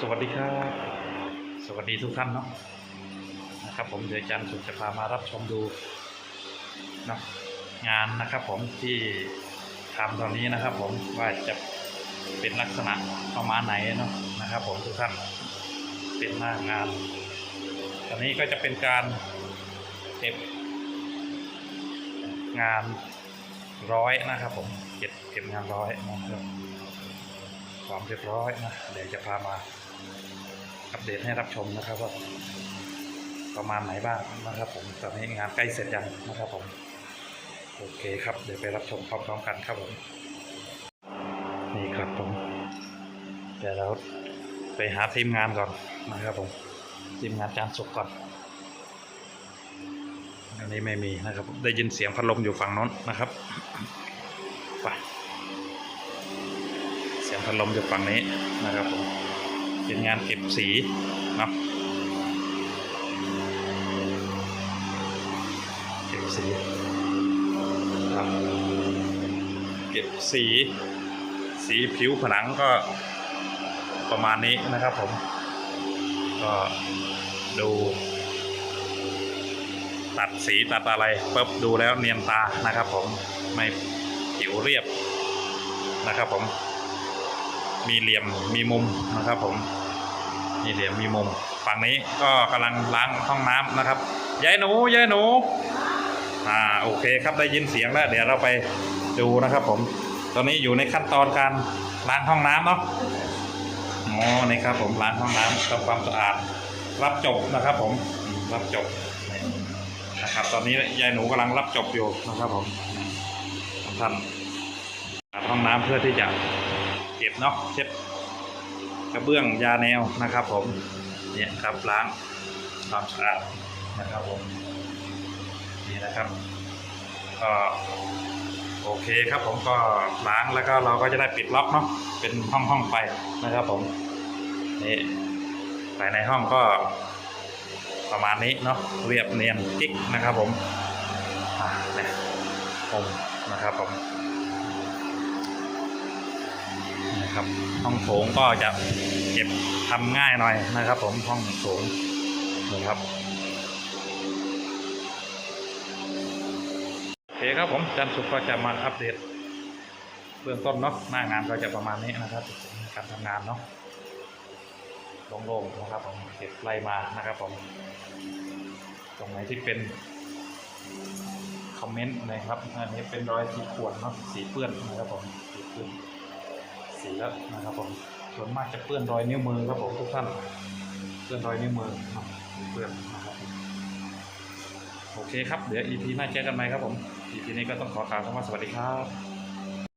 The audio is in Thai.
สวัสดีครับ สวัสดีทุกท่านเนาะนะครับ ผมเดี๋ยวจารย์สุขจะพามารับชมดูเนาะงานนะครับ ผมที่ทำตอนนี้นะครับ ผมว่าจะเป็นลักษณะประมาณไหนเนาะนะครับ ผมทุกท่านเป็นหน้างาน ตอนนี้ก็จะเป็นการเก็บงานร้อยนะครับ ผมเก็บเก็บงานร้อยนะครับ ความเรียบร้อยนะเดี๋ยวจะพามาอัปเดตให้รับชมนะครับว่าประมาณไหนบ้างนะครับผมตอนนี้งานใกล้เสร็จยังนะครับผมโอเคครับเดี๋ยวไปรับชมพร้อมๆกันครับผมนี่ครับผมเดี๋ยวเราไปหาทีมงานก่อนนะครับผมทีมงานจานสุกก่อนอันนี้ไม่มีนะครับ ได้ยินเสียงพัดลมอยู่ฝั่งน้นนะครับไป สียงพัดลมจากฝั่งนี้นะครับผมเป็นงานเก็บสีเนาะเก็บสีครับเก็บสี สีผิวผนังก็ประมาณนี้นะครับผม ก็ดูตัดสีตัดอะไรปุ๊บดูแล้วเนียนตานะครับผมไม่ผิวเรียบนะครับผม มีเหลี่ยมมีมุมนะครับผมมีเหลี่ยมมีมุม ฝั่งนี้ก็กำลังล้างห้องน้ำนะครับยายหนูยายหนูอ่าโอเคครับได้ยินเสียงแล้ว เดี๋ยวเราไปดูนะครับ ผม ตอนนี้อยู่ในขั้นตอนการล้างห้องน้ำเนาะอ๋อนี่ครับ ผมล้างห้องน้ำทำความสะอาด รับจบนะครับ ผมรับจบนะครับ ตอนนี้ยายหนูกำลังรับจบอยู่นะครับ ผมท่านล้างห้องน้ำเพื่อที่จะ เก็บเนาะเช็ดกระเบื้องยาแนวนะครับ ผมเนี่ยครับล้างความสะอาดนะครับผมนี่นะครับก็โอเคครับผมก็ล้างแล้วก็เราก็จะได้ปิดล็อกเนาะเป็นห้องห้องๆไปนะครับผมนี่ภายในห้องก็ประมาณนี้เนาะเรียบเนียนกิ๊กนะครับผมอ่าเนี่ยผมนะครับผม นะครับ ห้องโถงก็จะเก็บทำง่ายหน่อยนะครับ ผมห้องโถงนะครับโอเคครับผมจันสุขก็จะมาอัปเดตเบื้องต้นเนาะหน้างานก็จะประมาณนี้นะครับการทำงานเนาะโล่งๆนะครับผมเก็บไล่มานะครับผม ตรงไหนที่เป็นคอมเมนต์นะครับ อันนี้เป็นรอยสีข่วนเนาะสีเปื้อนนะครับผมสีเปื้อน สีแล้วนะครับผมส่วนมากจะเปื้อนรอยนิ้วมือครับผมทุกท่านเปื้อนรอยนิ้วมือเนะเปื้อนนะครับโอเคครับเดี๋ยว EP หน้าเจอกันไหมครับผม EP นี้ก็ต้องขอกล่าวคำว่าสวัสดีครับ